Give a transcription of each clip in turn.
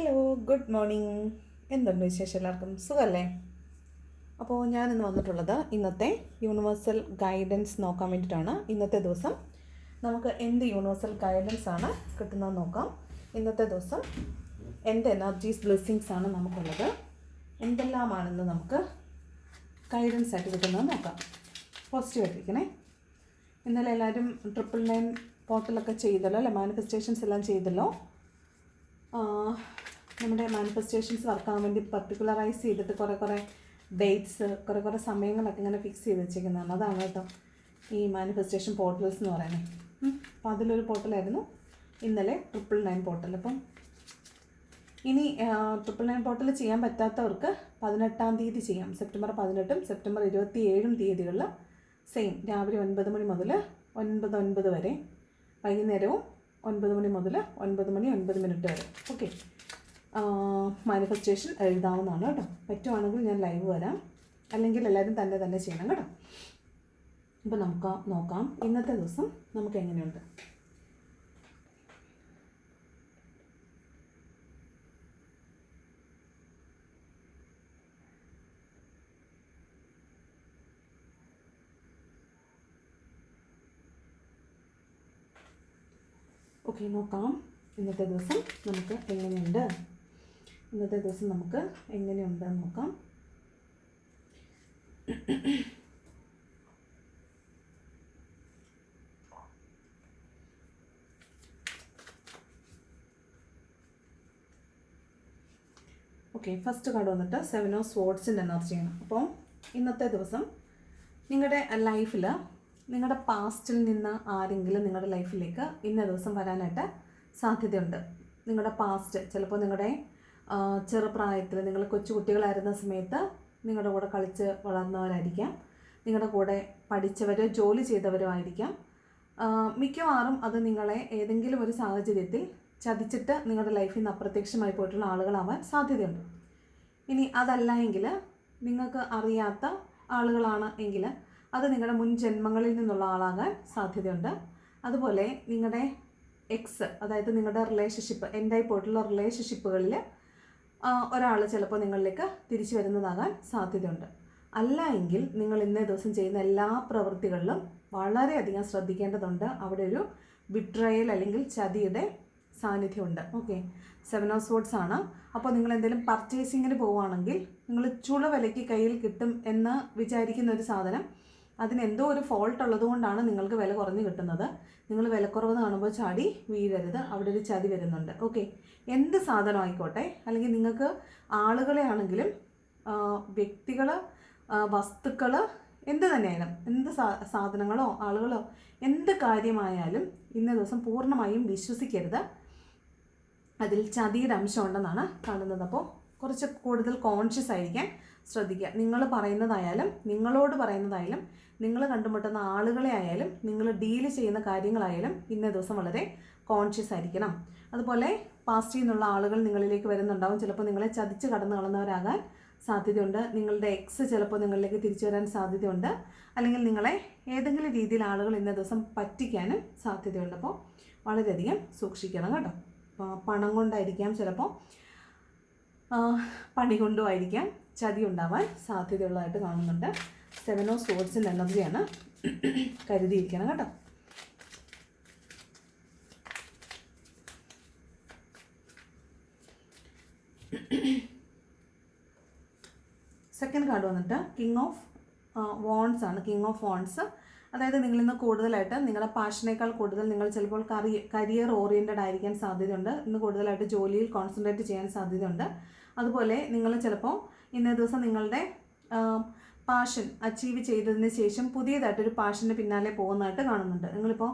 Hello good morning എന്തുണ്ട് വിശേഷം എല്ലാവർക്കും? സുഖമല്ലേ അപ്പോൾ ഞാനിന്ന് വന്നിട്ടുള്ളത് ഇന്നത്തെ യൂണിവേഴ്സൽ ഗൈഡൻസ് നോക്കാൻ വേണ്ടിയിട്ടാണ്. ഇന്നത്തെ ദിവസം നമുക്ക് എന്ത് യൂണിവേഴ്സൽ ഗൈഡൻസ് ആണ് കിട്ടുന്നത് നോക്കാം. ഇന്നത്തെ ദിവസം എന്ത് എനർജീസ് ബ്ലെസ്സിങ്സ് ആണ് നമുക്കുള്ളത്. എന്തെല്ലാമാണെന്ന് നമുക്ക് ഗൈഡൻസ് ആയിട്ട് കിട്ടുന്നത് നോക്കാം. പോസിറ്റീവ് ആയിട്ടിരിക്കണേ. ഇന്നലെ എല്ലാവരും ട്രിപ്പിൾ നയൻ പോർട്ടലൊക്കെ ചെയ്തല്ലോ അല്ലെ? മാനിഫെസ്റ്റേഷൻസ് എല്ലാം ചെയ്തല്ലോ. നമ്മുടെ മാനിഫെസ്റ്റേഷൻസ് വർക്കാൻ വേണ്ടി പർട്ടിക്കുലറൈസ് ചെയ്തിട്ട് കുറേ കുറേ ഡേറ്റ്സ് കുറേ കുറേ സമയങ്ങളൊക്കെ ഇങ്ങനെ ഫിക്സ് ചെയ്ത് വെച്ചേക്കുന്നതാണ്. അതാണ് കേട്ടോ ഈ മാനിഫെസ്റ്റേഷൻ പോർട്ടൽസ് എന്ന് പറയുന്നത്. അപ്പോൾ അതിലൊരു പോർട്ടലായിരുന്നു ഇന്നലെ ട്രിപ്പിൾ നയൻ പോർട്ടൽ അപ്പം ഇനി ട്രിപ്പിൾ നയൻ പോർട്ടൽ ചെയ്യാൻ പറ്റാത്തവർക്ക് പതിനെട്ടാം തീയതി ചെയ്യാം. സെപ്റ്റംബർ പതിനെട്ടും സെപ്റ്റംബർ ഇരുപത്തി ഏഴും തീയതികളിൽ സെയിം രാവിലെ ഒൻപത് മണി മുതൽ ഒൻപത് ഒൻപത് വരെ. വൈകുന്നേരവും ഒൻപത് മണി മുതൽ ഒൻപത് മണി ഒൻപത് മിനിറ്റ് വരെ. ഓക്കെ മാനിഫെസ്റ്റേഷൻ എഴുതാവുന്നതാണ് കേട്ടോ. പറ്റുവാണെങ്കിൽ ഞാൻ ലൈവ് വരാം. അല്ലെങ്കിൽ എല്ലാവരും തന്നെ തന്നെ ചെയ്യണം കേട്ടോ. അപ്പോൾ നമുക്ക് നോക്കാം. ഇന്നത്തെ ദിവസം നമുക്ക് എങ്ങനെയുണ്ട്? ഓക്കെ നോക്കാം. ഇന്നത്തെ ദിവസം നമുക്ക് എങ്ങനെയുണ്ട്? ഇന്നത്തെ ദിവസം നമുക്ക് എങ്ങനെയുണ്ടെന്ന് നോക്കാം. ഓക്കെ ഫസ്റ്റ് കാർഡ് വന്നിട്ട് സെവൻ ഓഫ് സ്പോർട്സിന്റെ എനർജിയാണ് അപ്പോൾ ഇന്നത്തെ ദിവസം നിങ്ങളുടെ ലൈഫിൽ നിങ്ങളുടെ പാസ്റ്റിൽ നിന്ന് ആരെങ്കിലും നിങ്ങളുടെ ലൈഫിലേക്ക് ഇന്ന ദിവസം വരാനായിട്ട് സാധ്യതയുണ്ട്. നിങ്ങളുടെ പാസ്റ്റ് ചിലപ്പോൾ നിങ്ങളുടെ ചെറുപ്രായത്തിൽ നിങ്ങൾ കൊച്ചുകുട്ടികളായിരുന്ന സമയത്ത് നിങ്ങളുടെ കൂടെ കളിച്ച് വളർന്നവരായിരിക്കാം. നിങ്ങളുടെ കൂടെ പഠിച്ചവരോ ജോലി ചെയ്തവരോ ആയിരിക്കാം മിക്കവാറും അത് നിങ്ങളെ ഏതെങ്കിലും ഒരു സാഹചര്യത്തിൽ ചതിച്ചിട്ട് നിങ്ങളുടെ ലൈഫിൽ നിന്ന് അപ്രത്യക്ഷമായി പോയിട്ടുള്ള ആളുകളാവാൻ സാധ്യതയുണ്ട്. ഇനി അതല്ല എങ്കിൽ നിങ്ങൾക്ക് അറിയാത്ത ആളുകളാണ് എങ്കിൽ അത് നിങ്ങളുടെ മുൻ ജന്മങ്ങളിൽ നിന്നുള്ള ആളാകാൻ സാധ്യതയുണ്ട്. അതുപോലെ നിങ്ങളുടെ എക്സ് അതായത് നിങ്ങളുടെ റിലേഷൻഷിപ്പ് എൻഡായി പോയിട്ടുള്ള റിലേഷൻഷിപ്പുകളിൽ ഒരാൾ ചിലപ്പോൾ നിങ്ങളിലേക്ക് തിരിച്ചു വരുന്നതാകാൻ സാധ്യതയുണ്ട്. അല്ല എങ്കിൽ നിങ്ങൾ ഇന്നേ ദിവസം ചെയ്യുന്ന എല്ലാ പ്രവൃത്തികളിലും വളരെയധികം ശ്രദ്ധിക്കേണ്ടതുണ്ട്. അവിടെ ഒരു വിട്രയൽ അല്ലെങ്കിൽ ചതിയുടെ സാന്നിധ്യമുണ്ട്. ഓക്കെ സെവൻ ഓഫ് സ്പോർട്സ് ആണ്. അപ്പോൾ നിങ്ങൾ എന്തെങ്കിലും പർച്ചേസിങ്ങിന് പോവുകയാണെങ്കിൽ നിങ്ങൾ ചുള വിലയ്ക്ക് കയ്യിൽ കിട്ടും എന്ന് വിചാരിക്കുന്ന ഒരു സാധനം അതിന് എന്തോ ഒരു ഫോൾട്ട് ഉള്ളതുകൊണ്ടാണ് നിങ്ങൾക്ക് വില കുറഞ്ഞ് കിട്ടുന്നത്. നിങ്ങൾ വിലക്കുറവ് കാണുമ്പോൾ ചാടി വീഴരുത്. അവിടെ ഒരു ചതി വരുന്നുണ്ട്. ഓക്കെ എന്ത് സാധനം ആയിക്കോട്ടെ? അല്ലെങ്കിൽ നിങ്ങൾക്ക് ആളുകളെ ആണെങ്കിലും വ്യക്തികൾ വസ്തുക്കൾ എന്ത് തന്നെയായാലും എന്ത് സാധനങ്ങളോ ആളുകളോ എന്ത് കാര്യമായാലും ഇന്ന ദിവസം പൂർണമായും വിശ്വസിക്കരുത്. അതിൽ ചതിയുടെ അംശം ഉണ്ടെന്നാണ് കാണുന്നത്. അപ്പോൾ കുറച്ച് കൂടുതൽ കോൺഷ്യസ് ആയിരിക്കാൻ ശ്രദ്ധിക്കുക. നിങ്ങൾ പറയുന്നതായാലും നിങ്ങളോട് പറയുന്നതായാലും നിങ്ങൾ കണ്ടുമുട്ടുന്ന ആളുകളെ ആയാലും നിങ്ങൾ ഡീൽ ചെയ്യുന്ന കാര്യങ്ങളായാലും ഇന്ന ദിവസം വളരെ കോൺഷ്യസ് ആയിരിക്കണം. അതുപോലെ പാസ്റ്റിൽ നിന്നുള്ള ആളുകൾ നിങ്ങളിലേക്ക് വരുന്നുണ്ടാവും. ചിലപ്പോൾ നിങ്ങളെ ചതിച്ച് കടന്നു കളന്നവരാകാൻ സാധ്യതയുണ്ട്. നിങ്ങളുടെ എക്സ് ചിലപ്പോൾ നിങ്ങളിലേക്ക് തിരിച്ചു വരാൻ സാധ്യതയുണ്ട്. അല്ലെങ്കിൽ നിങ്ങളെ ഏതെങ്കിലും രീതിയിൽ ആളുകൾ ഇന്ന ദിവസം പറ്റിക്കാനും സാധ്യതയുണ്ട്. അപ്പോൾ വളരെയധികം സൂക്ഷിക്കണം കേട്ടോ. പണം കൊണ്ടായിരിക്കാം ചിലപ്പോൾ പണി കൊണ്ടും ആയിരിക്കാം ചതി ഉണ്ടാവാൻ സാധ്യതയുള്ളതായിട്ട് കാണുന്നുണ്ട്. സെവൻ ഓഫ് സോഡ്സിന്റെ എനർജിയാണ് കരുതിയിരിക്കണം കേട്ടോ. സെക്കൻഡ് കാർഡ് വന്നിട്ട് കിങ് ഓഫ് വോൺസ് ആണ്. കിങ് ഓഫ് വോൺസ് അതായത് നിങ്ങൾ ഇന്ന് കൂടുതലായിട്ട് നിങ്ങളുടെ പാഷനേക്കാൾ കൂടുതൽ നിങ്ങൾ ചിലപ്പോൾ കറി കരിയർ ഓറിയന്റഡ് ആയിരിക്കാൻ സാധ്യതയുണ്ട്. ഇന്ന് കൂടുതലായിട്ട് ജോലിയിൽ കോൺസെൻട്രേറ്റ് ചെയ്യാൻ സാധ്യതയുണ്ട്. അതുപോലെ നിങ്ങൾ ചിലപ്പോൾ ഇന്നേ ദിവസം നിങ്ങളുടെ പാഷൻ അച്ചീവ് ചെയ്തതിന് ശേഷം പുതിയതായിട്ടൊരു പാഷന് പിന്നാലെ പോകുന്നതായിട്ട് കാണുന്നുണ്ട്. നിങ്ങളിപ്പോൾ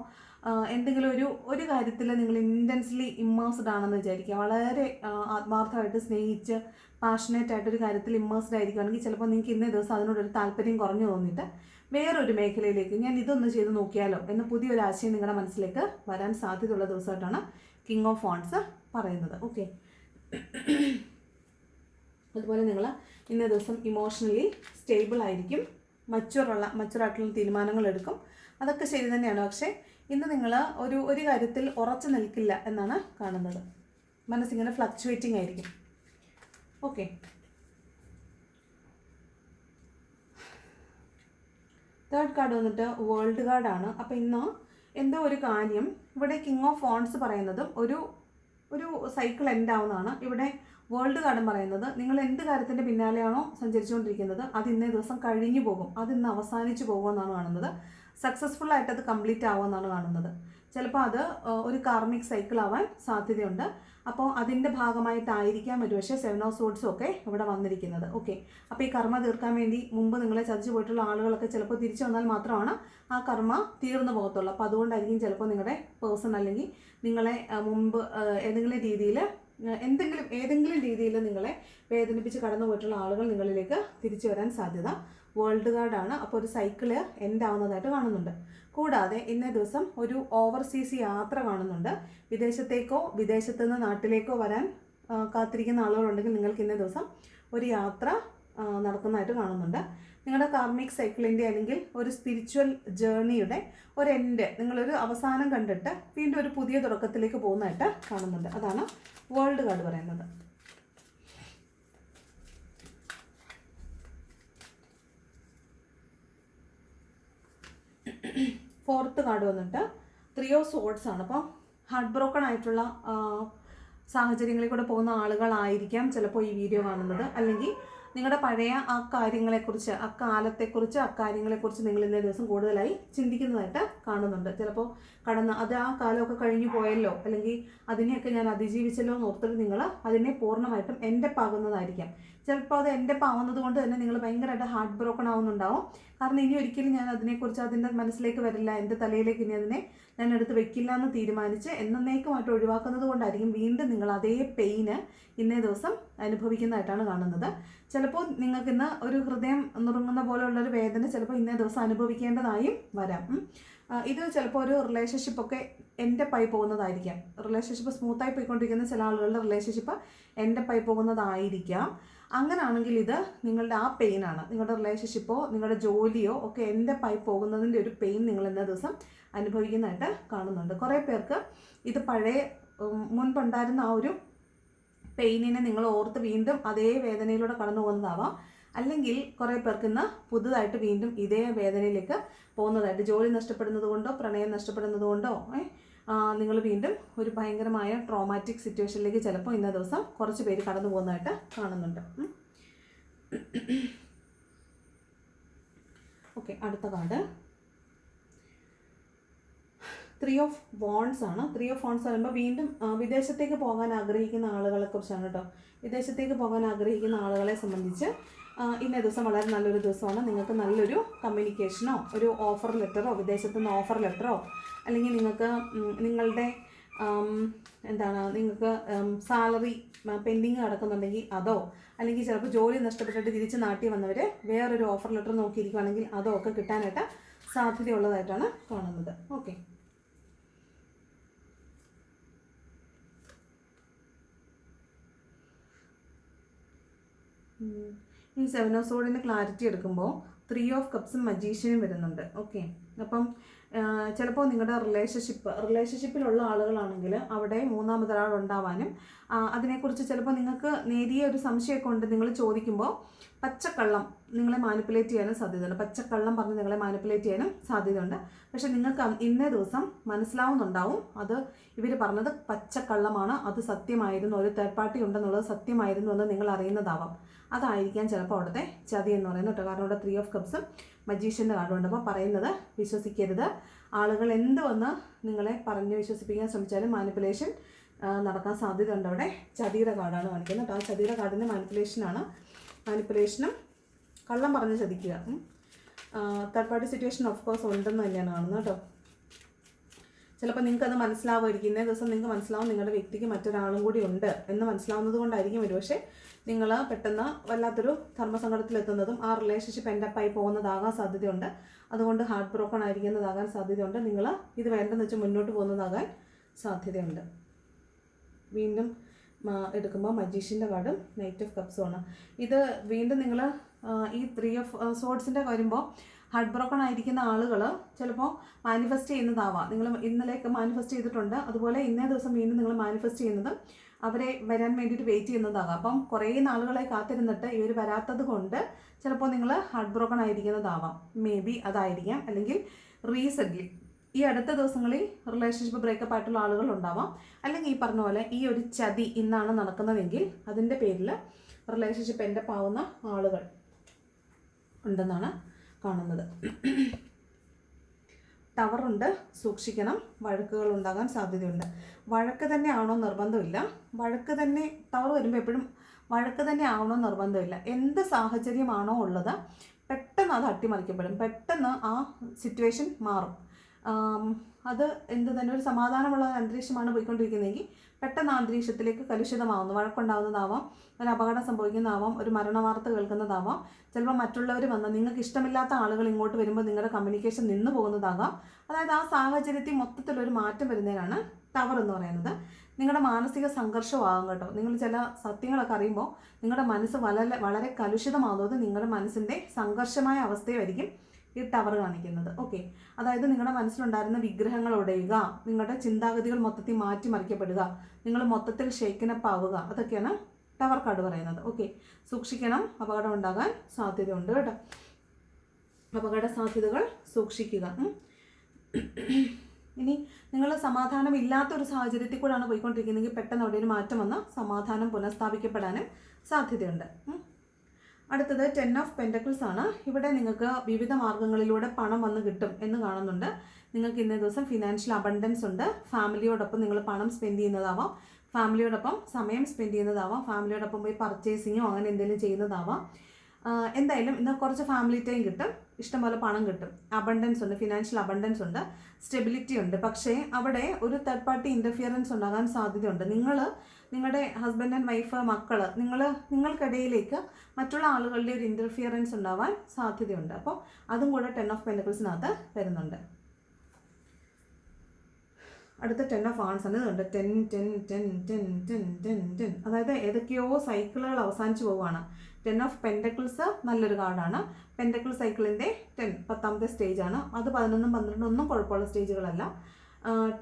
എന്തെങ്കിലും ഒരു ഒരു കാര്യത്തിൽ നിങ്ങൾ ഇന്റൻസ്ലി ഇമ്മേഴ്സ്ഡ് ആണെന്ന് വിചാരിക്കുക. വളരെ ആത്മാർത്ഥമായിട്ട് സ്നേഹിച്ച് പാഷനേറ്റ് ആയിട്ടൊരു കാര്യത്തിൽ ഇമ്മേഴ്സ്ഡ് ആയിരിക്കുകയാണെങ്കിൽ ചിലപ്പോൾ നിങ്ങൾക്ക് ഇന്നേ ദിവസം അതിനോടൊരു താല്പര്യം കുറഞ്ഞു തോന്നിയിട്ട് വേറൊരു മേഖലയിലേക്ക് ഞാൻ ഇതൊന്ന് ചെയ്ത് നോക്കിയാലോ എന്ന പുതിയൊരു ആശയം നിങ്ങളുടെ മനസ്സിലേക്ക് വരാൻ സാധ്യതയുള്ള ദിവസമായിട്ടാണ് കിങ് ഓഫ് ഫോൺസ് പറയുന്നത്. ഓക്കെ അതുപോലെ നിങ്ങൾ ഇന്ന ദിവസം ഇമോഷണലി സ്റ്റേബിൾ ആയിരിക്കും. മച്ചുറുള്ള മച്ചുറായിട്ടുള്ള തീരുമാനങ്ങൾ എടുക്കും. അതൊക്കെ ശരി തന്നെയാണ്. പക്ഷേ ഇന്ന് നിങ്ങൾ ഒരു ഒരു കാര്യത്തിൽ ഉറച്ചു നിൽക്കില്ല എന്നാണ് കാണുന്നത്. മനസ്സിങ്ങനെ ഫ്ലക്ച്വേറ്റിംഗ് ആയിരിക്കും. ഓക്കെ തേർഡ് കാർഡ് വന്നിട്ട് വേൾഡ് കാർഡാണ് അപ്പോൾ ഇന്ന് എന്തോ ഒരു കാര്യം ഇവിടെ കിങ് ഓഫ് ഫോൺസ് പറയുന്നതും ഒരു ഒരു സൈക്കിൾ എൻഡ് ആവുന്നതാണ്. ഇവിടെ വേൾഡ് കാർഡും പറയുന്നത് നിങ്ങൾ എന്ത് കാര്യത്തിന്റെ പിന്നാലെയാണോ സഞ്ചരിച്ചുകൊണ്ടിരിക്കുന്നത് അത് ഇന്നേ ദിവസം കഴിഞ്ഞു പോകും. അത് ഇന്ന് അവസാനിച്ചു പോകുമെന്നാണ് കാണുന്നത്. സക്സസ്ഫുൾ ആയിട്ട് അത് കംപ്ലീറ്റ് ആവുമെന്നാണ് കാണുന്നത്. ചിലപ്പോൾ അത് ഒരു കാർമിക് സൈക്കിൾ ആവാൻ സാധ്യതയുണ്ട്. അപ്പോൾ അതിന്റെ ഭാഗമായിട്ടായിരിക്കാം ഒരുപക്ഷെ സെവൻ ഓഫ് സോഡ്സും ഒക്കെ ഇവിടെ വന്നിരിക്കുന്നത്. ഓക്കെ അപ്പോൾ ഈ കർമ്മ തീർക്കാൻ വേണ്ടി മുമ്പ് നിങ്ങളെ ചതിച്ചു പോയിട്ടുള്ള ആളുകളൊക്കെ ചിലപ്പോൾ തിരിച്ചു വന്നാൽ മാത്രമാണ് ആ കർമ്മ തീർന്നു പോകത്തുള്ളൂ. അപ്പോൾ അതുകൊണ്ടായിരിക്കും ചിലപ്പോൾ നിങ്ങളുടെ പേഴ്സൺ അല്ലെങ്കിൽ നിങ്ങളെ മുമ്പ് ഏതെങ്കിലും രീതിയിൽ എന്തെങ്കിലും ഏതെങ്കിലും രീതിയിൽ നിങ്ങളെ വേദനിപ്പിച്ച് കടന്നു പോയിട്ടുള്ള ആളുകൾ നിങ്ങളിലേക്ക് തിരിച്ചു വരാൻ സാധ്യത വേൾഡ് കാർഡാണ്. അപ്പോൾ ഒരു സൈക്കിൾ എൻഡ് ആവുന്നതായിട്ട് കാണുന്നുണ്ട്. കൂടാതെ ഇന്നേ ദിവസം ഒരു ഓവർസീസ് യാത്ര കാണുന്നുണ്ട്. വിദേശത്തേക്കോ വിദേശത്തു നിന്ന് നാട്ടിലേക്കോ വരാൻ കാത്തിരിക്കുന്ന ആളുകളുണ്ടെങ്കിൽ നിങ്ങൾക്ക് ഇന്നേ ദിവസം ഒരു യാത്ര നടക്കുന്നതായിട്ട് കാണുന്നുണ്ട്. നിങ്ങളുടെ കാർമിക് സൈക്കിളിന്റെ അല്ലെങ്കിൽ ഒരു സ്പിരിച്വൽ ജേർണിയുടെ ഒരു എൻഡ് നിങ്ങളൊരു അവസാനം കണ്ടിട്ട് വീണ്ടും ഒരു പുതിയ തുടക്കത്തിലേക്ക് പോകുന്നതായിട്ട് കാണുന്നുണ്ട്. അതാണ് വേൾഡ് കാർഡ് പറയുന്നത്. ഫോർത്ത് കാർഡ് വന്നിട്ട് ത്രീ ഓഫ് സോഡ്സ് ആണ്. അപ്പം ഹാർട്ട് ബ്രോക്കൺ ആയിട്ടുള്ള സാഹചര്യങ്ങളിൽ കൂടെ പോകുന്ന ആളുകളായിരിക്കാം ചിലപ്പോൾ ഈ വീഡിയോ കാണുന്നത്. അല്ലെങ്കിൽ നിങ്ങളുടെ പഴയ ആ കാര്യങ്ങളെക്കുറിച്ച് ആ കാലത്തെക്കുറിച്ച് ആ കാര്യങ്ങളെക്കുറിച്ച് നിങ്ങൾ ഇന്നേ ദിവസം കൂടുതലായി ചിന്തിക്കുന്നതായിട്ട് കാണുന്നുണ്ട്. ചിലപ്പോൾ കടന്ന് അത് ആ കാലമൊക്കെ കഴിഞ്ഞു പോയല്ലോ അല്ലെങ്കിൽ അതിനെയൊക്കെ ഞാൻ അതിജീവിച്ചല്ലോ എന്ന് ഓർത്തിട്ട് നിങ്ങൾ അതിനെ പൂർണമായിട്ടും എന്റെ പാകുന്നതായിരിക്കാം ചിലപ്പോൾ അത് എന്റെ പാവുന്നത് കൊണ്ട് തന്നെ നിങ്ങൾ ഭയങ്കരമായിട്ട് ഹാർട്ട് ബ്രോക്കൺ ആവുന്നുണ്ടാവും. കാരണം ഇനി ഒരിക്കലും ഞാൻ അതിനെക്കുറിച്ച് അതിന്റെ മനസ്സിലേക്ക് വരില്ല എന്റെ തലയിലേക്ക് ഇനി അതിനെ ഞാൻ എടുത്ത് വെക്കില്ല എന്ന് തീരുമാനിച്ച് എന്നേക്കുമായിട്ട് ഒഴിവാക്കുന്നത് കൊണ്ടായിരിക്കും വീണ്ടും നിങ്ങൾ അതേ പെയിന് ഇന്നേ ദിവസം അനുഭവിക്കുന്നതായിട്ടാണ് കാണുന്നത്. ചിലപ്പോൾ നിങ്ങൾക്ക് ഇന്ന് ഒരു ഹൃദയം നുറുങ്ങുന്ന പോലെയുള്ളൊരു വേദന ചിലപ്പോൾ ഇന്നേ ദിവസം അനുഭവിക്കേണ്ടതായും വരാം. ഇത് ചിലപ്പോൾ ഒരു റിലേഷൻഷിപ്പ് ഒക്കെ എന്റെ പൈ പോകുന്നതായിരിക്കാം. റിലേഷൻഷിപ്പ് സ്മൂത്തായി പോയിക്കൊണ്ടിരിക്കുന്ന ചില ആളുകളുടെ റിലേഷൻഷിപ്പ് എന്റെ പൈ പോകുന്നതായിരിക്കാം. അങ്ങനാണെങ്കിൽ ഇത് നിങ്ങളുടെ ആ പെയിനാണ് നിങ്ങളുടെ റിലേഷൻഷിപ്പോ നിങ്ങളുടെ ജോലിയോ ഒക്കെ എന്റെ പൈ പോകുന്നതിന്റെ ഒരു പെയിൻ നിങ്ങൾ ഇന്ന ദിവസം അനുഭവിക്കുന്നതായിട്ട് കാണുന്നുണ്ട്. കുറേ പേർക്ക് ഇത് പഴയ മുൻപുണ്ടായിരുന്ന ആ ഒരു പെയിനിനെ നിങ്ങൾ ഓർത്ത് വീണ്ടും അതേ വേദനയിലൂടെ കടന്നു പോകുന്നതാവാം. അല്ലെങ്കിൽ കുറേ പേർക്ക് ഇന്ന് പുതുതായിട്ട് വീണ്ടും ഇതേ വേദനയിലേക്ക് പോകുന്നതായിട്ട് ജോലി നഷ്ടപ്പെടുന്നത് കൊണ്ടോ പ്രണയം നഷ്ടപ്പെടുന്നത് കൊണ്ടോ നിങ്ങൾ വീണ്ടും ഒരു ഭയങ്കരമായ ട്രോമാറ്റിക് സിറ്റുവേഷനിലേക്ക് ചിലപ്പോൾ ഇന്ന ദിവസം കുറച്ച് പേര് കടന്നു പോകുന്നതായിട്ട് കാണുന്നുണ്ട്. ഓക്കെ അടുത്ത കാർഡ് ത്രീ ഓഫ് വോൺസ് ആണ്. ത്രീ ഓഫ് വോൺസ് പറയുമ്പോൾ വീണ്ടും വിദേശത്തേക്ക് പോകാൻ ആഗ്രഹിക്കുന്ന ആളുകളെ കുറിച്ചാണ് കേട്ടോ വിദേശത്തേക്ക് പോകാൻ ആഗ്രഹിക്കുന്ന ആളുകളെ സംബന്ധിച്ച് ഇന്ന ദിവസം വളരെ നല്ലൊരു ദിവസമാണ്. നിങ്ങൾക്ക് നല്ലൊരു കമ്മ്യൂണിക്കേഷനോ ഒരു ഓഫർ ലെറ്ററോ വിദേശത്തു നിന്ന് ഓഫർ ലെറ്ററോ അല്ലെങ്കിൽ നിങ്ങൾക്ക് നിങ്ങളുടെ എന്താണ് നിങ്ങൾക്ക് സാലറി പെൻഡിങ് കിടക്കുന്നുണ്ടെങ്കിൽ അതോ അല്ലെങ്കിൽ ചിലപ്പോൾ ജോലി നഷ്ടപ്പെട്ടിട്ട് തിരിച്ച് നാട്ടിൽ വന്നവർ വേറൊരു ഓഫർ ലെറ്റർ നോക്കിയിരിക്കുകയാണെങ്കിൽ അതോ ഒക്കെ കിട്ടാനായിട്ട് സാധ്യതയുള്ളതായിട്ടാണ് കാണുന്നത്. ഓക്കെ ഈ സെവൻ ഓഫ് സോഡിന്റെ ക്ലാരിറ്റി എടുക്കുമ്പോൾ ത്രീ ഓഫ് കപ്സും മജീഷ്യനും വരുന്നുണ്ട്. ഓക്കെ അപ്പം ചിലപ്പോൾ നിങ്ങളുടെ റിലേഷൻഷിപ്പ് റിലേഷൻഷിപ്പിലുള്ള ആളുകളാണെങ്കിൽ അവിടെ മൂന്നാമതൊരാൾ ഉണ്ടാവാനും അതിനെക്കുറിച്ച് ചിലപ്പോൾ നിങ്ങൾക്ക് നേരിയ ഒരു സംശയമൊക്കെ ഉണ്ട്. നിങ്ങൾ ചോദിക്കുമ്പോൾ പച്ചക്കള്ളം നിങ്ങളെ മാനിപ്പുലേറ്റ് ചെയ്യാനും സാധ്യതയുണ്ട്. പച്ചക്കള്ളം പറഞ്ഞ് നിങ്ങളെ മാനിപ്പുലേറ്റ് ചെയ്യാനും സാധ്യതയുണ്ട്. പക്ഷേ നിങ്ങൾക്ക് ഇന്നേ ദിവസം മനസ്സിലാവുന്നുണ്ടാവും. അത് ഇവർ പറഞ്ഞത് പച്ചക്കള്ളമാണ്. അത് സത്യമായിരുന്നു. ഒരു തേർഡ് പാർട്ടി ഉണ്ടെന്നുള്ളത് സത്യമായിരുന്നു എന്ന് നിങ്ങൾ അറിയുന്നതാവാം. അതായിരിക്കാം ചിലപ്പോൾ അവിടുത്തെ ചതി എന്ന് പറയുന്നത്. കേട്ടോ കാരണം ഇവിടെ ത്രീ ഓഫ് കപ്സും മജീഷ്യന്റെ കാർഡുണ്ട് അപ്പോൾ പറയുന്നത് വിശ്വസിക്കരുത്. ആളുകൾ എന്ത് വന്ന് നിങ്ങളെ പറഞ്ഞ് വിശ്വസിപ്പിക്കാൻ ശ്രമിച്ചാലും മാനിപ്പുലേഷൻ നടക്കാൻ സാധ്യതയുണ്ട്. അവിടെ ചതിയുടെ കാർഡാണ് കാണിക്കുന്നത്. ആ ചതിയുടെ കാർഡിന്റെ മാനിപ്പുലേഷനാണ് മാനിപ്പുലേഷനും കള്ളം പറഞ്ഞ് ചതിക്കുക. Third party situation of course ഉണ്ടെന്ന് തന്നെയാണ് കാണുന്നത് കേട്ടോ. ചിലപ്പോൾ നിങ്ങൾക്ക് അത് മനസ്സിലാവുമായിരിക്കും. ഇന്നേ ദിവസം നിങ്ങൾക്ക് മനസ്സിലാവും നിങ്ങളുടെ വ്യക്തിക്ക് മറ്റൊരാളും കൂടി ഉണ്ട് എന്ന് മനസ്സിലാവുന്നത് കൊണ്ടായിരിക്കും ഒരുപക്ഷെ നിങ്ങൾ പെട്ടെന്ന് വല്ലാത്തൊരു ധർമ്മസങ്കടത്തിലെത്തുന്നതും ആ റിലേഷൻഷിപ്പ് എൻഡപ്പായി പോകുന്നതാകാൻ സാധ്യതയുണ്ട്. അതുകൊണ്ട് ഹാർട്ട് ബ്രോക്കൺ ആയിരിക്കുന്നതാകാൻ സാധ്യതയുണ്ട്. നിങ്ങൾ ഇത് വേണ്ടെന്ന് വെച്ച് മുന്നോട്ട് പോകുന്നതാകാൻ സാധ്യതയുണ്ട്. വീണ്ടും എടുക്കുമ്പോൾ മജീഷ്യന്റെ കാർഡും നൈറ്റ് ഓഫ് കപ്സുമാണ് ഇത് വീണ്ടും നിങ്ങൾ ഈ ത്രീ ഓഫ് സോഡ്സിന്റെ വരുമ്പോൾ ഹാർട്ട് ബ്രോക്കൺ ആയിരിക്കുന്ന ആളുകൾ ചിലപ്പോൾ മാനിഫെസ്റ്റ് ചെയ്യുന്നതാവാം. നിങ്ങൾ ഇന്നലെയൊക്കെ മാനിഫെസ്റ്റ് ചെയ്തിട്ടുണ്ട്. അതുപോലെ ഇന്നേ ദിവസം വീണ്ടും നിങ്ങൾ മാനിഫെസ്റ്റ് ചെയ്യുന്നത് അവരെ വരാൻ വേണ്ടിയിട്ട് വെയിറ്റ് ചെയ്യുന്നതാകാം. അപ്പം കുറേ നാളുകളെ കാത്തിരുന്നിട്ട് ഇവർ വരാത്തത് കൊണ്ട് ചിലപ്പോൾ നിങ്ങൾ ഹാർട്ട് ബ്രോക്കൺ ആയിരിക്കുന്നതാവാം. മേ ബി അതായിരിക്കാം. അല്ലെങ്കിൽ റീസെന്റ്ലി ഈ അടുത്ത ദിവസങ്ങളിൽ റിലേഷൻഷിപ്പ് ബ്രേക്കപ്പ് ആയിട്ടുള്ള ആളുകൾ ഉണ്ടാവാം. അല്ലെങ്കിൽ ഈ പറഞ്ഞ പോലെ ഈ ഒരു ചതി ഇന്നാണ് നടക്കുന്നതെങ്കിൽ അതിന്റെ പേരിൽ റിലേഷൻഷിപ്പ് എന്റെ പാവുന്ന ആളുകൾ ഉണ്ടെന്നാണ് കാണുന്നത്. ടവറുണ്ട്. സൂക്ഷിക്കണം. വഴക്കുകൾ ഉണ്ടാകാൻ സാധ്യതയുണ്ട്. വഴക്ക് തന്നെ ആവണോ നിർബന്ധമില്ല. വഴക്ക് തന്നെ ടവർ വരുമ്പോൾ എപ്പോഴും വഴക്ക് തന്നെ ആവണോ നിർബന്ധമില്ല. എന്ത് സാഹചര്യമാണോ ഉള്ളത് പെട്ടെന്ന് അത് അട്ടിമറിക്കപ്പെടും. പെട്ടെന്ന് ആ സിറ്റുവേഷൻ മാറും. അത് എന്ത് തന്നെ ഒരു സമാധാനമുള്ള അന്തരീക്ഷമാണ് പോയിക്കൊണ്ടിരിക്കുന്നതെങ്കിൽ പെട്ടെന്ന് അന്തരീക്ഷത്തിലേക്ക് കലുഷിതമാവുന്നു വഴക്കുണ്ടാവുന്നതാവാം ഒരു അപകടം സംഭവിക്കുന്നതാവാം ഒരു മരണവാർത്ത കേൾക്കുന്നതാവാം. ചിലപ്പോൾ മറ്റുള്ളവർ വന്ന് നിങ്ങൾക്ക് ഇഷ്ടമില്ലാത്ത ആളുകൾ ഇങ്ങോട്ട് വരുമ്പോൾ നിങ്ങളുടെ കമ്മ്യൂണിക്കേഷൻ നിന്ന് പോകുന്നതാകാം. അതായത് ആ സാഹചര്യത്തിൽ മൊത്തത്തിലൊരു മാറ്റം വരുന്നതിനാണ് ടവർ എന്ന് പറയുന്നത്. നിങ്ങളുടെ മാനസിക സംഘർഷമാകും കേട്ടോ. നിങ്ങൾ ചില സത്യങ്ങളൊക്കെ അറിയുമ്പോൾ നിങ്ങളുടെ മനസ്സ് വളരെ വളരെ കലുഷിതമാകുന്നത് നിങ്ങളുടെ മനസ്സിന്റെ സംഘർഷമായ അവസ്ഥയായിരിക്കും. ഈ ടവർ കാണിക്കുന്നത്. ഓക്കെ അതായത് നിങ്ങളുടെ മനസ്സിലുണ്ടായിരുന്ന വിഗ്രഹങ്ങൾ ഉടയുക നിങ്ങളുടെ ചിന്താഗതികൾ മൊത്തത്തിൽ മാറ്റിമറിക്കപ്പെടുക നിങ്ങൾ മൊത്തത്തിൽ ഷേക്കിനപ്പ് ആവുക. അതൊക്കെയാണ് ടവർ കാർഡ് പറയുന്നത്. ഓക്കെ സൂക്ഷിക്കണം. അപകടം ഉണ്ടാകാൻ സാധ്യതയുണ്ട് കേട്ടോ. അപകട സാധ്യതകൾ സൂക്ഷിക്കുക. ഇനി നിങ്ങൾ സമാധാനം ഇല്ലാത്ത ഒരു സാഹചര്യത്തിൽ കൂടെയാണ് പോയിക്കൊണ്ടിരിക്കുന്നതെങ്കിൽ പെട്ടെന്ന് അവിടെ ഒരു മാറ്റം വന്ന് സമാധാനം പുനഃസ്ഥാപിക്കപ്പെടാനും സാധ്യതയുണ്ട്. അടുത്തത് ടെൻ ഓഫ് പെന്റക്കിൾസ് ആണ്. ഇവിടെ നിങ്ങൾക്ക് വിവിധ മാർഗങ്ങളിലൂടെ പണം വന്ന് കിട്ടും എന്ന് കാണുന്നുണ്ട്. നിങ്ങൾക്ക് ഇന്നേ ദിവസം ഫിനാൻഷ്യൽ അബണ്ടൻസ് ഉണ്ട്. ഫാമിലിയോടൊപ്പം നിങ്ങൾ പണം സ്പെൻഡ് ചെയ്യുന്നതാവാം. ഫാമിലിയോടൊപ്പം സമയം സ്പെൻഡ് ചെയ്യുന്നതാവാം. ഫാമിലിയോടൊപ്പം പോയി പർച്ചേസിങ്ങോ അങ്ങനെ എന്തെങ്കിലും ചെയ്യുന്നതാവാം. എന്തായാലും ഇന്ന് കുറച്ച് ഫാമിലി ടൈം കിട്ടും. ഇഷ്ടംപോലെ പണം കിട്ടും. അബണ്ടൻസ് ഉണ്ട് ഫിനാൻഷ്യൽ അബണ്ടൻസ് ഉണ്ട്. സ്റ്റെബിലിറ്റി ഉണ്ട്. പക്ഷേ അവിടെ ഒരു തേർഡ് പാർട്ടി ഇന്റർഫിയറൻസ് ഉണ്ടാകാൻ സാധ്യതയുണ്ട്. നിങ്ങൾ നിങ്ങളുടെ ഹസ്ബൻഡ് ആൻഡ് വൈഫ് മക്കൾ നിങ്ങൾ നിങ്ങൾക്കിടയിലേക്ക് മറ്റുള്ള ആളുകളുടെ ഒരു ഇന്റർഫിയറൻസ് ഉണ്ടാവാൻ സാധ്യതയുണ്ട്. അപ്പോൾ അതും കൂടെ ടെൻ ഓഫ് പെന്റക്കിൾസിനകത്ത് വരുന്നുണ്ട്. അടുത്ത ടെൻ ഓഫ് ആൺസ് ആണ്. ഇതുണ്ട്. Ten ten ten ten ten ten ten അതായത് ഏതൊക്കെയോ സൈക്കിളുകൾ അവസാനിച്ച് പോവുകയാണ്. ടെൻ ഓഫ് പെന്റക്കിൾസ് നല്ലൊരു കാർഡാണ്. പെന്റക്കിൾ സൈക്കിളിന്റെ ടെൻ പത്താമത്തെ സ്റ്റേജാണ് അത് പതിനൊന്നും പന്ത്രണ്ടും ഒന്നും കുഴപ്പമുള്ള സ്റ്റേജുകളല്ല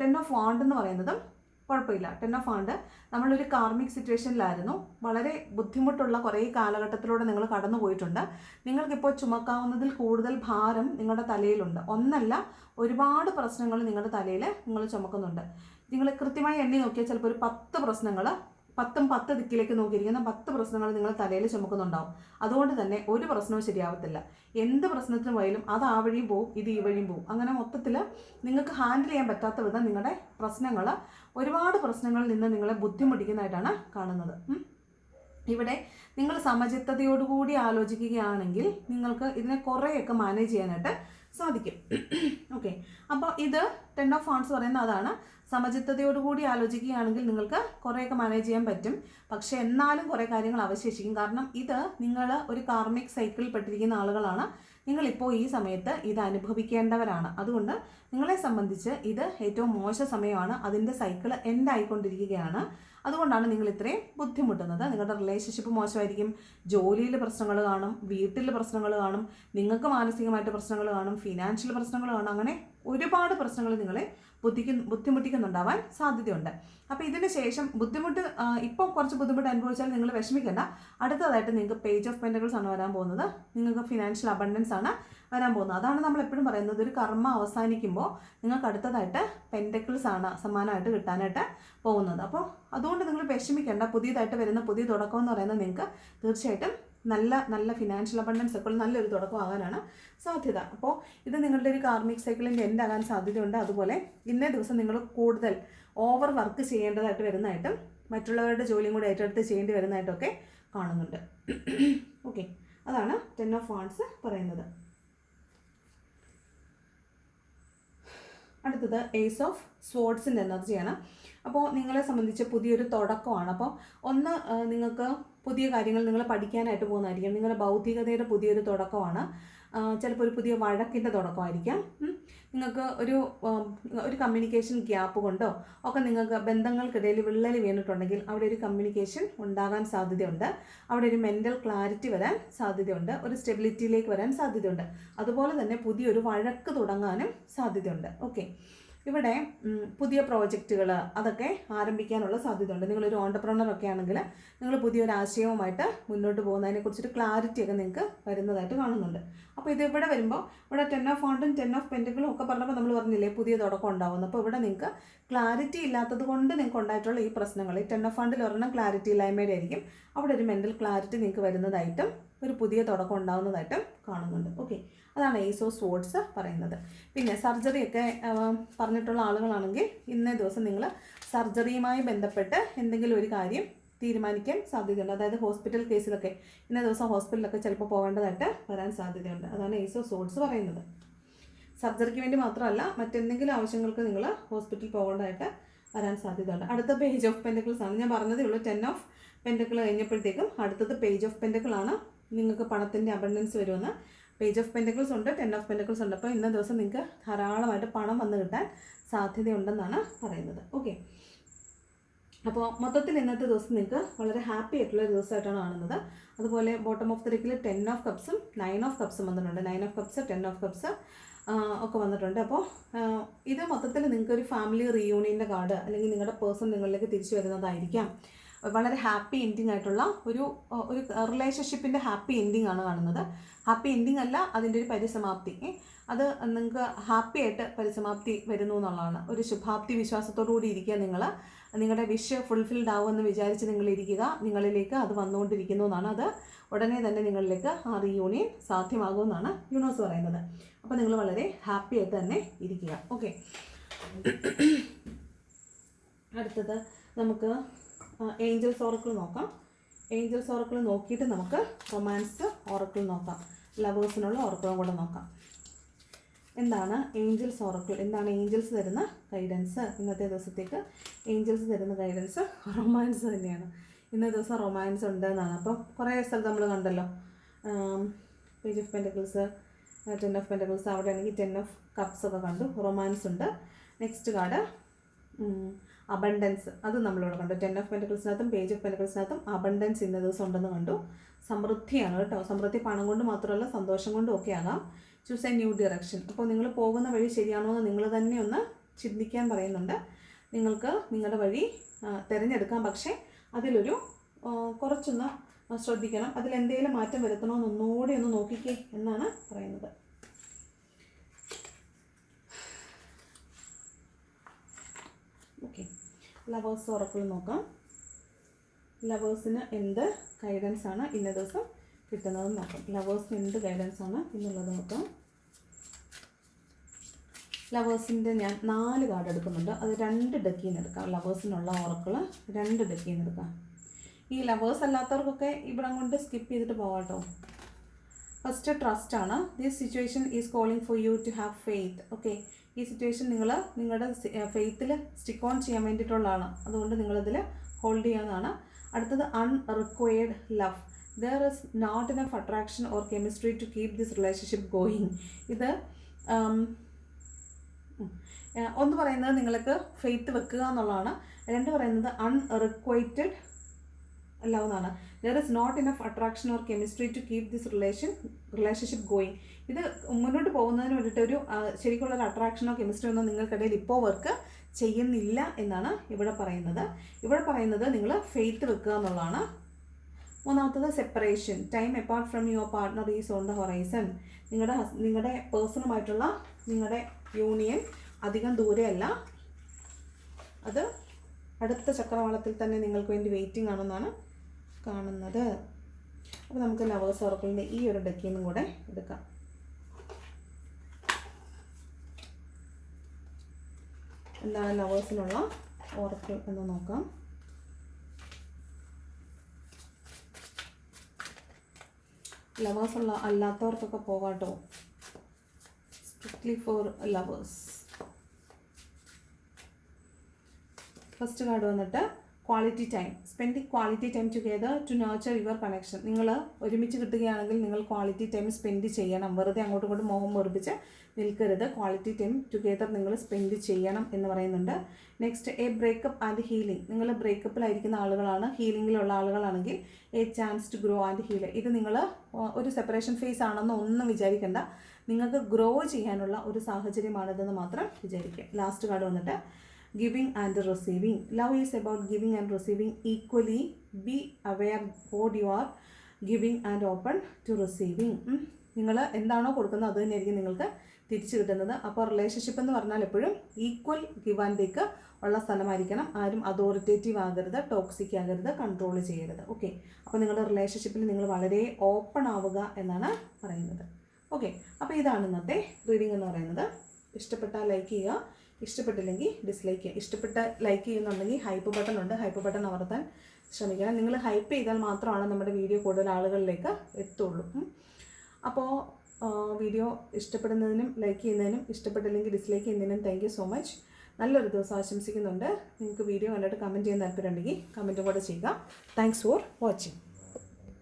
ടെൻ ഓഫ് വാണ്ട് എന്ന് പറയുന്നതും കുഴപ്പമില്ല. ടെൻ ഓഫ് ആണ്ട് നമ്മളൊരു കാർമിക് സിറ്റുവേഷനിലായിരുന്നു വളരെ ബുദ്ധിമുട്ടുള്ള കുറേ കാലഘട്ടത്തിലൂടെ നിങ്ങൾ കടന്നു പോയിട്ടുണ്ട്. നിങ്ങൾക്കിപ്പോൾ ചുമക്കാവുന്നതിൽ കൂടുതൽ ഭാരം നിങ്ങളുടെ തലയിലുണ്ട്. ഒന്നല്ല ഒരുപാട് പ്രശ്നങ്ങൾ നിങ്ങളുടെ തലയിൽ നിങ്ങൾ ചുമക്കുന്നുണ്ട്. നിങ്ങൾ കൃത്യമായി എണ്ണി നോക്കിയാൽ ചിലപ്പോൾ ഒരു പത്ത് പ്രശ്നങ്ങൾ പത്തും പത്ത് ദിക്കിലേക്ക് നോക്കിയിരിക്കുന്ന പത്ത് പ്രശ്നങ്ങൾ നിങ്ങൾ തലയിൽ ചുമക്കുന്നുണ്ടാവും. അതുകൊണ്ട് തന്നെ ഒരു പ്രശ്നവും ശരിയാവത്തില്ല. എന്ത് പ്രശ്നത്തിനും പോയാലും അത് ആ വഴിയും പോവും ഇത് ഈ വഴിയും പോവും. അങ്ങനെ മൊത്തത്തിൽ നിങ്ങൾക്ക് ഹാൻഡിൽ ചെയ്യാൻ പറ്റാത്ത വിധം നിങ്ങളുടെ പ്രശ്നങ്ങൾ ഒരുപാട് പ്രശ്നങ്ങളിൽ നിന്ന് നിങ്ങളെ ബുദ്ധിമുട്ടിക്കുന്നതായിട്ടാണ് കാണുന്നത്. ഇവിടെ നിങ്ങൾ സമചിത്തതയോടുകൂടി ആലോചിക്കുകയാണെങ്കിൽ നിങ്ങൾക്ക് ഇതിനെ കുറേയൊക്കെ മാനേജ് ചെയ്യാനായിട്ട് സാധിക്കും. ഓക്കെ അപ്പോൾ ഇത് ടെൻ ഓഫ് ഫോൺസ് പറയുന്ന അതാണ്. സമചിത്തതയോടുകൂടി ആലോചിക്കുകയാണെങ്കിൽ നിങ്ങൾക്ക് കുറേയൊക്കെ മാനേജ് ചെയ്യാൻ പറ്റും. പക്ഷേ എന്നാലും കുറേ കാര്യങ്ങൾ അവശേഷിക്കും. കാരണം ഇത് നിങ്ങൾ ഒരു കാർമിക് സൈക്കിളിൽ പെട്ടിരിക്കുന്ന ആളുകളാണ്. നിങ്ങളിപ്പോൾ ഈ സമയത്ത് ഇത് അനുഭവിക്കേണ്ടവരാണ്. അതുകൊണ്ട് നിങ്ങളെ സംബന്ധിച്ച് ഇത് ഏറ്റവും മോശ സമയമാണ്. അതിന്റെ സൈക്കിൾ എൻഡ് ആയിക്കൊണ്ടിരിക്കുകയാണ്. അതുകൊണ്ടാണ് നിങ്ങൾ ഇത്രയും ബുദ്ധിമുട്ടുന്നത്. നിങ്ങളുടെ റിലേഷൻഷിപ്പ് മോശമായിരിക്കും. ജോലിയിൽ പ്രശ്നങ്ങൾ കാണും വീട്ടിൽ പ്രശ്നങ്ങൾ കാണും നിങ്ങൾക്ക് മാനസികമായിട്ട് പ്രശ്നങ്ങൾ കാണും ഫിനാൻഷ്യൽ പ്രശ്നങ്ങൾ കാണും. അങ്ങനെ ഒരുപാട് പ്രശ്നങ്ങൾ നിങ്ങളെ ബുദ്ധിക്ക് ബുദ്ധിമുട്ടിക്കുന്നുണ്ടാവാൻ സാധ്യതയുണ്ട്. അപ്പോൾ ഇതിന് ശേഷം ബുദ്ധിമുട്ട് ഇപ്പം കുറച്ച് ബുദ്ധിമുട്ട് അനുഭവിച്ചാൽ നിങ്ങൾ വിഷമിക്കേണ്ട. അടുത്തതായിട്ട് നിങ്ങൾക്ക് പേജ് ഓഫ് പെന്റക്കിൾസ് ആണ് വരാൻ പോകുന്നത്. നിങ്ങൾക്ക് ഫിനാൻഷ്യൽ അബണ്ടൻസ് ആണ്. വരാൻ പോകുന്നത്. അതാണ് നമ്മൾ എപ്പോഴും പറയുന്നത്. ഒരു കർമ്മ അവസാനിക്കുമ്പോൾ നിങ്ങൾക്ക് അടുത്തതായിട്ട് പെന്റക്കിൾസ് ആണ് സമ്മാനമായിട്ട് കിട്ടാനായിട്ട് പോകുന്നത്. അപ്പോൾ അതുകൊണ്ട് നിങ്ങൾ വിഷമിക്കേണ്ട. പുതിയതായിട്ട് വരുന്ന പുതിയ തുടക്കം എന്ന് പറയുന്നത് നിങ്ങൾക്ക് തീർച്ചയായിട്ടും നല്ല നല്ല ഫിനാൻഷ്യൽ അബണ്ടൻസ് ഒക്കെ നല്ലൊരു തുടക്കമാകാനാണ് സാധ്യത. അപ്പോൾ ഇത് നിങ്ങളുടെ ഒരു കാർമിക് സൈക്കിളിന്റെ എൻഡ് ആകാൻ സാധ്യതയുണ്ട്. അതുപോലെ ഇന്നേ ദിവസം നിങ്ങൾ കൂടുതൽ ഓവർ വർക്ക് ചെയ്യേണ്ടതായിട്ട് വരുന്നതായിട്ടും മറ്റുള്ളവരുടെ ജോലിയും കൂടി ഏറ്റെടുത്ത് ചെയ്യേണ്ടി വരുന്നതായിട്ടൊക്കെ കാണുന്നുണ്ട്. ഓക്കെ അതാണ് ടെൻ ഓഫ് വാൺസ് പറയുന്നത്. അടുത്തത് ഏസ് ഓഫ് സ്പോർട്സിന്റെ എനർജിയാണ് അപ്പോൾ നിങ്ങളെ സംബന്ധിച്ച് പുതിയൊരു തുടക്കമാണ്. അപ്പോൾ ഒന്ന് നിങ്ങൾക്ക് പുതിയ കാര്യങ്ങൾ നിങ്ങൾ പഠിക്കാനായിട്ട് പോകുന്നതായിരിക്കും. നിങ്ങളുടെ ബൗദ്ധികതയുടെ പുതിയൊരു തുടക്കമാണ്. ചിലപ്പോൾ ഒരു പുതിയ വഴക്കിന്റെ തുടക്കമായിരിക്കാം. നിങ്ങൾക്ക് ഒരു ഒരു കമ്മ്യൂണിക്കേഷൻ ഗ്യാപ്പ് കൊണ്ടോ ഒക്കെ നിങ്ങൾക്ക് ബന്ധങ്ങൾക്കിടയിൽ വിള്ളൽ വീണിട്ടുണ്ടെങ്കിൽ അവിടെ ഒരു കമ്മ്യൂണിക്കേഷൻ ഉണ്ടാകാൻ സാധ്യതയുണ്ട്. അവിടെ ഒരു മെന്റൽ ക്ലാരിറ്റി വരാൻ സാധ്യതയുണ്ട്. ഒരു സ്റ്റെബിലിറ്റിയിലേക്ക് വരാൻ സാധ്യതയുണ്ട്. അതുപോലെ തന്നെ പുതിയൊരു വഴക്ക് തുടങ്ങാനും സാധ്യതയുണ്ട്. ഓക്കെ ഇവിടെ പുതിയ പ്രോജക്റ്റുകൾ അതൊക്കെ ആരംഭിക്കാനുള്ള സാധ്യതയുണ്ട്. നിങ്ങളൊരു ഓണ്ടർപ്രണർ ഒക്കെ ആണെങ്കിൽ നിങ്ങൾ പുതിയൊരു ആശയവുമായിട്ട് മുന്നോട്ട് പോകുന്നതിനെ കുറിച്ചൊരു ക്ലാരിറ്റി ഒക്കെ നിങ്ങൾക്ക് വരുന്നതായിട്ട് കാണുന്നുണ്ട്. അപ്പോൾ ഇത് ഇവിടെ വരുമ്പോൾ ഇവിടെ ടെൻ ഓഫ് ഫോണ്ടും ടെൻ ഓഫ് പെന്റുകളും ഒക്കെ പറഞ്ഞപ്പോൾ നമ്മൾ പറഞ്ഞില്ലേ പുതിയ തുടക്കം ഉണ്ടാവുന്നു അപ്പോൾ ഇവിടെ നിങ്ങൾക്ക് ക്ലാരിറ്റി ഇല്ലാത്തത് കൊണ്ട് നിങ്ങൾക്ക് ഉണ്ടായിട്ടുള്ള ഈ പ്രശ്നങ്ങൾ ഈ ടെൻ ഓഫ് ഫണ്ടിൽ ഒരെണ്ണം ക്ലാരിറ്റി ഇല്ലായ്മയുടെ ആയിരിക്കും അവിടെ ഒരു മെന്റൽ ക്ലാരിറ്റി നിങ്ങൾക്ക് വരുന്നതായിട്ടും ഒരു പുതിയ തുടക്കം ഉണ്ടാവുന്നതായിട്ടും കാണുന്നുണ്ട്. ഓക്കെ അതാണ് ഏസ് ഓഫ് പറയുന്നത്. പിന്നെ സർജറി ഒക്കെ പറഞ്ഞിട്ടുള്ള ആളുകളാണെങ്കിൽ ഇന്നേ ദിവസം നിങ്ങൾ സർജറിയുമായി ബന്ധപ്പെട്ട് എന്തെങ്കിലും ഒരു കാര്യം തീരുമാനിക്കാൻ സാധ്യതയുണ്ട്. അതായത് ഹോസ്പിറ്റൽ കേസിലൊക്കെ ഇന്നേ ദിവസം ഹോസ്പിറ്റലിലൊക്കെ ചിലപ്പോൾ പോകേണ്ടതായിട്ട് വരാൻ സാധ്യതയുണ്ട്. അതാണ് ഏസ് ഓഫ് പറയുന്നത്. സർജറിക്ക് വേണ്ടി മാത്രമല്ല മറ്റെന്തെങ്കിലും ആവശ്യങ്ങൾക്ക് നിങ്ങൾ ഹോസ്പിറ്റലിൽ പോകേണ്ടതായിട്ട് വരാൻ സാധ്യതയുണ്ട്. അടുത്ത പേജ് ഓഫ് പെന്റക്കിൾസ് ആണ്. ഞാൻ പറഞ്ഞതേ ഉള്ളൂ ടെൻ ഓഫ് പെന്റക്കിൾ കഴിഞ്ഞപ്പോഴത്തേക്കും അടുത്തത് പേജ് ഓഫ് പെന്റക്കിളാണ് നിങ്ങൾക്ക് പണത്തിന്റെ അബണ്ടൻസ് വരുമെന്ന് പേജ് ഓഫ് പെന്റക്കിൾസ് ഉണ്ട് ടെൻ ഓഫ് പെന്റക്കിൾസ് ഉണ്ട്. അപ്പോൾ ഇന്ന ദിവസം നിങ്ങൾക്ക് ധാരാളമായിട്ട് പണം വന്ന് കിട്ടാൻ സാധ്യതയുണ്ടെന്നാണ് പറയുന്നത്. ഓക്കെ അപ്പോൾ മൊത്തത്തിൽ ഇന്നത്തെ ദിവസം നിങ്ങൾക്ക് വളരെ ഹാപ്പി ആയിട്ടുള്ള ഒരു ദിവസമായിട്ടാണ് കാണുന്നത്. അതുപോലെ ബോട്ടം ഓഫ് ദ ഡെക്കിൽ ടെൻ ഓഫ് കപ്സും നയൻ ഓഫ് കപ്സും വന്നിട്ടുണ്ട്. Nine of cups ten of cups ഒക്കെ വന്നിട്ടുണ്ട്. അപ്പോൾ ഇത് മൊത്തത്തിൽ നിങ്ങൾക്കൊരു ഫാമിലി റീയൂണിയന്റെ കാർഡ് അല്ലെങ്കിൽ നിങ്ങളുടെ പേഴ്സൺ നിങ്ങളിലേക്ക് തിരിച്ചു വരുന്നതായിരിക്കാം. വളരെ ഹാപ്പി എൻഡിങ് ആയിട്ടുള്ള ഒരു ഒരു റിലേഷൻഷിപ്പിന്റെ ഹാപ്പി എൻഡിങ് ആണ് കാണുന്നത്. ഹാപ്പി എൻഡിങ് അല്ല അതിന്റെ ഒരു പരിസമാപ്തി. അത് നിങ്ങൾക്ക് ഹാപ്പി ആയിട്ട് പരിസമാപ്തി വരുന്നു എന്നുള്ളതാണ്. ഒരു ശുഭാപ്തി വിശ്വാസത്തോടുകൂടി ഇരിക്കുക നിങ്ങൾ നിങ്ങളുടെ വിഷ് ഫുൾഫിൽഡ് ആവുമെന്ന് വിചാരിച്ച് നിങ്ങൾ ഇരിക്കുക. നിങ്ങളിലേക്ക് അത് വന്നുകൊണ്ടിരിക്കുന്നു എന്നാണ് അത്. ഉടനെ തന്നെ നിങ്ങളിലേക്ക് ആ റീയൂണിയൻ സാധ്യമാകുമെന്നാണ് യൂണോസ് പറയുന്നത്. അപ്പോൾ നിങ്ങൾ വളരെ ഹാപ്പി ആയിട്ട് തന്നെ ഇരിക്കുക. ഓക്കെ. അടുത്തത് നമുക്ക് ഏഞ്ചൽസ് ഓറക്കിൾ നോക്കാം. ഏഞ്ചൽസ് ഓറക്കിൾ നോക്കിയിട്ട് നമുക്ക് റൊമാൻസ് ഓറക്കിൾ നോക്കാം. ലവേഴ്സിനുള്ള ഓറക്കിളും കൂടെ നോക്കാം. എന്താണ് ഏഞ്ചൽസ് ഓറക്കിൾ എന്താണ് ഏഞ്ചൽസ് തരുന്ന ഗൈഡൻസ് ഇന്നത്തെ ദിവസത്തേക്ക് ഏഞ്ചൽസ് തരുന്ന ഗൈഡൻസ് റൊമാൻസ് തന്നെയാണ്. ഇന്നത്തെ ദിവസം റൊമാൻസ് ഉണ്ട് എന്നാണ് അപ്പം കുറേ സ്ഥലത്ത് നമ്മൾ കണ്ടല്ലോ. Page of pentacles ten of pentacles അവിടെ ആണെങ്കിൽ ടെൻ ഓഫ് കപ്സ് ഒക്കെ കണ്ടു. റൊമാൻസ് ഉണ്ട്. നെക്സ്റ്റ് കാർഡ് അബണ്ടൻസ് അത് നമ്മളിവിടെ കണ്ടു. ടെൻ ഓഫ് പെന്റക്കിൾസിനകത്തും പേജ് ഓഫ് പെന്റക്കിൾസിനകത്തും അബണ്ടൻസ് ഇന്ന ദിവസം ഉണ്ടെന്ന് കണ്ടു. സമൃദ്ധിയാണ് കേട്ടോ. സമൃദ്ധി പണം കൊണ്ട് മാത്രമല്ല സന്തോഷം കൊണ്ടും ഒക്കെ ആകാം. ചൂസ് എ ന്യൂ ഡിറക്ഷൻ അപ്പോൾ നിങ്ങൾ പോകുന്ന വഴി ശരിയാണോ എന്ന് നിങ്ങൾ തന്നെ ഒന്ന് ചിന്തിക്കാൻ പറയുന്നുണ്ട്. നിങ്ങൾക്ക് നിങ്ങളുടെ വഴി തിരഞ്ഞെടുക്കാം. പക്ഷേ അതിലൊരു കുറച്ചൊന്ന് ശ്രദ്ധിക്കണം. അതിൽ എന്തെങ്കിലും മാറ്റം വരുത്തണമെന്ന് ഒന്നുകൂടി ഒന്ന് നോക്കിക്കേ എന്നാണ് പറയുന്നത് ഓക്കെ ലവേഴ്സ് ഉറപ്പിൽ നോക്കാം. ലവേഴ്സിന് എന്ത് ഗൈഡൻസ് ആണ് ഇന്ന ദിവസം കിട്ടുന്നത് നോക്കാം. ലവേഴ്സിന് എന്ത് ഗൈഡൻസ് ആണ് എന്നുള്ളത് നോക്കാം. ലവേഴ്സിന്റെ ഞാൻ നാല് കാർഡ് എടുക്കുന്നുണ്ട്. അത് രണ്ട് ഡെക്കിൽ നിന്ന് എടുക്കാം. ലവേഴ്സിനുള്ള ഓറക്കിൾ രണ്ട് ഡെക്കിൽ നിന്ന് എടുക്കാം. ഈ ലവേഴ്സ് അല്ലാത്തവർക്കൊക്കെ ഇവിടെ കൊണ്ട് സ്കിപ്പ് ചെയ്തിട്ട് പോകാട്ടോ ഫസ്റ്റ് ട്രസ്റ്റ് ആണ്. This situation is calling for you to have faith okay ഈ സിറ്റുവേഷൻ നിങ്ങൾ നിങ്ങളുടെ ഫെയ്ത്തിൽ സ്റ്റിക്ക് ഓൺ ചെയ്യാൻ വേണ്ടിയിട്ടുള്ളതാണ്. അതുകൊണ്ട് നിങ്ങളിതിൽ ഹോൾഡ് ചെയ്യാവുന്നതാണ്. അടുത്തത് unrequited love there is not enough attraction or chemistry to keep this relationship going ഇത് ഒന്ന് പറയുന്നത് നിങ്ങൾക്ക് ഫെയ്ത്ത് വെക്കുക എന്നുള്ളതാണ്. രണ്ട് പറയുന്നത് അൺറിക്വൈറ്റഡ് ലവ് എന്നാണ് there is not enough attraction or chemistry to keep this relation relationship going ഇത് മുന്നോട്ട് പോകുന്നതിന് വേണ്ടിയിട്ട് ഒരു ശരിക്കുള്ള ഒരു അട്രാക്ഷനോ കെമിസ്ട്രി ഒന്നും നിങ്ങൾക്കിടയിൽ ഇപ്പോൾ വർക്ക് ചെയ്യുന്നില്ല എന്നാണ് ഇവിടെ പറയുന്നത്. ഇവിടെ പറയുന്നത് നിങ്ങൾ ഫെയ്ത്ത് വെക്കുക എന്നുള്ളതാണ്. മൂന്നാമത്തത് separation time apart from your partner is on the horizon നിങ്ങളുടെ നിങ്ങളുടെ പേഴ്സണുമായിട്ടുള്ള നിങ്ങളുടെ യൂണിയൻ അധികം ദൂരെയല്ല. അത് അടുത്ത ചക്രവാളത്തിൽ തന്നെ നിങ്ങൾക്ക് വേണ്ടി വെയിറ്റിംഗ് ആണെന്നാണ് കാണുന്നത്. അപ്പോൾ നമുക്ക് ലവേഴ്സ് സർക്കിളിന്റെ ഈ ഒരു ഡെക്കിൽ കൂടെ എടുക്കാം. എന്താണ് ലവേഴ്സിനുള്ള ഓർക്കിൾ എന്ന് നോക്കാം. ലവേഴ്സുള്ള അല്ലാത്തവർക്കൊക്കെ പോകാട്ടോ. Strictly for lovers first card വന്നിട്ട് quality time spending quality time together to nurture your connection നിങ്ങൾ ഒരുമിച്ച് കിട്ടുകയാണെങ്കിൽ നിങ്ങൾ ക്വാളിറ്റി ടൈം സ്പെൻഡ് ചെയ്യണം. വെറുതെ അങ്ങോട്ടും ഇങ്ങോട്ടും മോഹം വെറുപ്പിച്ച് നിൽക്കരുത്. ക്വാളിറ്റി ടൈം ടുഗെദർ നിങ്ങൾ സ്പെൻഡ് ചെയ്യണം എന്ന് പറയുന്നുണ്ട്. Next a breakup and healing നിങ്ങൾ ബ്രേക്കപ്പിലായിരിക്കുന്ന ആളുകളാണ് ഹീലിംഗിലുള്ള ആളുകളാണെങ്കിൽ a chance to grow and heal ഇത് നിങ്ങൾ ഒരു സെപ്പറേഷൻ ഫേസ് ആണെന്ന് ഒന്നും വിചാരിക്കേണ്ട. നിങ്ങൾക്ക് ഗ്രോ ചെയ്യാനുള്ള ഒരു സാഹചര്യമാണിതെന്ന് മാത്രം വിചാരിക്കുക. ലാസ്റ്റ് കാർഡ് വന്നിട്ട് giving and receiving. Love is about giving and receiving equally. Be aware what you are giving and open to receiving നിങ്ങൾ എന്താണോ കൊടുക്കുന്നത് അത് തന്നെയായിരിക്കും നിങ്ങൾക്ക് തിരിച്ചു കിട്ടുന്നത്. അപ്പോൾ റിലേഷൻഷിപ്പ് എന്ന് പറഞ്ഞാൽ എപ്പോഴും ഈക്വൽ ഗിവ് ആൻഡ് ടേക്ക് ഉള്ള സ്ഥലമായിരിക്കണം. ആരും അതോറിറ്റേറ്റീവ് ആകരുത് ടോക്സിക് ആകരുത് കൺട്രോൾ ചെയ്യരുത്. ഓക്കെ അപ്പോൾ നിങ്ങളുടെ റിലേഷൻഷിപ്പിൽ നിങ്ങൾ വളരെ ഓപ്പൺ ആവുക എന്നാണ് പറയുന്നത്. ഓക്കെ അപ്പോൾ ഇതാണ് ഇന്നത്തെ റീഡിംഗ് എന്ന് പറയുന്നത്. ഇഷ്ടപ്പെട്ടാൽ ലൈക്ക് ചെയ്യുക. ഇഷ്ടപ്പെട്ടില്ലെങ്കിൽ ഡിസ്ലൈക്ക് ഇഷ്ടപ്പെട്ട ലൈക്ക് ചെയ്യുന്നുണ്ടെങ്കിൽ ഹൈപ്പ് ബട്ടൺ ഉണ്ട്. ഹൈപ്പ് ബട്ടൺ അമർത്താൻ ശ്രമിക്കണം. നിങ്ങൾ ഹൈപ്പ് ചെയ്താൽ മാത്രമാണ് നമ്മുടെ വീഡിയോ കൂടുതൽ ആളുകളിലേക്ക് എത്തുള്ളൂ. അപ്പോൾ വീഡിയോ ഇഷ്ടപ്പെടുന്നതിനും ലൈക്ക് ചെയ്യുന്നതിനും ഇഷ്ടപ്പെട്ടില്ലെങ്കിൽ ഡിസ്ലൈക്ക് ചെയ്യുന്നതിനും താങ്ക് സോ മച്ച് നല്ലൊരു ദിവസം ആശംസിക്കുന്നുണ്ട്. നിങ്ങൾക്ക് വീഡിയോ കണ്ടിട്ട് കമന്റ് ചെയ്യാൻ താല്പര്യമുണ്ടെങ്കിൽ കമന്റും കൂടെ ചെയ്യുക. Thanks for watching